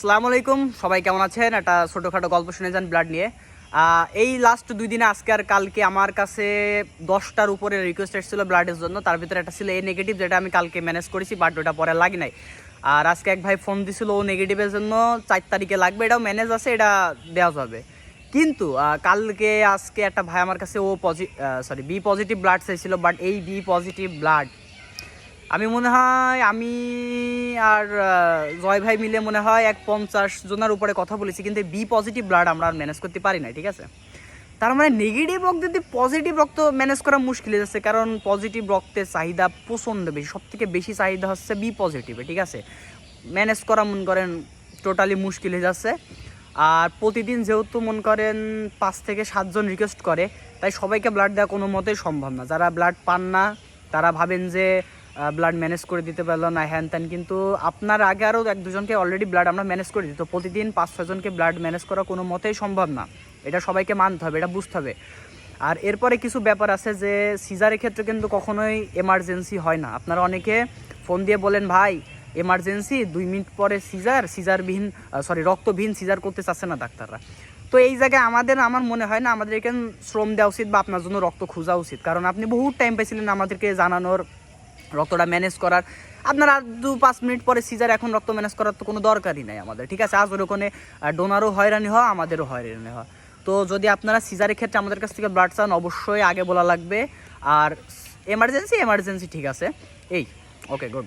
আসসালামু আলাইকুম। সবাই কেমন আছেন? একটা ছোটোখাটো গল্প শুনে যান ব্লাড নিয়ে। এই লাস্ট দুই দিনে আজকে আর কালকে আমার কাছে দশটার উপরে রিকোয়েস্ট এসেছিল ব্লাডের জন্য। তার ভিতরে একটা ছিল এ নেগেটিভ যেটা আমি কালকে ম্যানেজ করেছি বাট ওটা পরে লাগে নাই আর আজকে এক ভাই ফোন দিছিল ও নেগেটিভের জন্য, চার তারিখে লাগবে, এটাও ম্যানেজ আছে, এটা দেওয়া যাবে। কিন্তু কালকে আজকে একটা ভাই আমার কাছে ও পজি সরি বি পজিটিভ ব্লাড চাইছিল বাট এই বি পজিটিভ ব্লাড আমি মনে হয়, আমি আর জয় ভাই মিলে মনে হয় এক পঞ্চাশ জনের উপরে কথা বলেছি, কিন্তু বি পজিটিভ ব্লাড আমরা আর ম্যানেজ করতে পারি না ঠিক আছে? তার মানে নেগেটিভ রক্ত যদি পজিটিভ রক্ত ম্যানেজ করা মুশকিল হয়ে যাচ্ছে, কারণ পজিটিভ রক্তের চাহিদা প্রচণ্ড বেশি সব থেকে বেশি চাহিদা হচ্ছে বি পজিটিভে ঠিক আছে? ম্যানেজ করা, মন করেন টোটালি মুশকিল হয়ে যাচ্ছে। আর প্রতিদিন যেহেতু, মন করেন, পাঁচ থেকে সাতজন রিকোয়েস্ট করে, তাই সবাইকে ব্লাড দেওয়া কোনো মতেই সম্ভব না। যারা ব্লাড পান না, তারা ভাবেন যে ব্লাড ম্যানেজ করে দিতে পারল না, হ্যান ত্যান। কিন্তু আপনার আগে আরও এক দুজনকে অলরেডি ব্লাড আমরা ম্যানেজ করে দিই। তো প্রতিদিন পাঁচ ছজনকে ব্লাড ম্যানেজ করা কোনো মতেই সম্ভব না। এটা সবাইকে মানতে হবে, এটা বুঝতে হবে। আর এরপরে কিছু ব্যাপার আছে যে সিজারের ক্ষেত্রে কিন্তু কখনোই এমার্জেন্সি হয় না। আপনারা অনেকে ফোন দিয়ে বলেন, ভাই এমার্জেন্সি দুই মিনিট পরে সিজার সিজারবিহীন সরি রক্তবিহীন সিজার করতে চাচ্ছে না ডাক্তাররা। তো এই জায়গায় আমাদের, আমার মনে হয় না আমাদের এখানে শ্রম দেওয়া উচিত বা আপনার জন্য রক্ত খোঁজা উচিত। কারণ আপনি বহুত টাইম পেয়েছিলেন আমাদেরকে জানানোর রক্তটা ম্যানেজ করার। আপনার আর দু পাঁচ মিনিট পরে সিজার, এখন রক্ত ম্যানেজ করার তো কোনো দরকারই নাই আমাদের, ঠিক আছে? আজ ওরকমে ওখানে ডোনারও হয়রানি হয় আমাদেরও হয়রানি হয় তো যদি আপনারা সিজারের ক্ষেত্রে আমাদের কাছ থেকে ব্লাড চান, অবশ্যই আগে বলা লাগবে। আর এমার্জেন্সি এমার্জেন্সি ঠিক আছে। এই ওকে গুড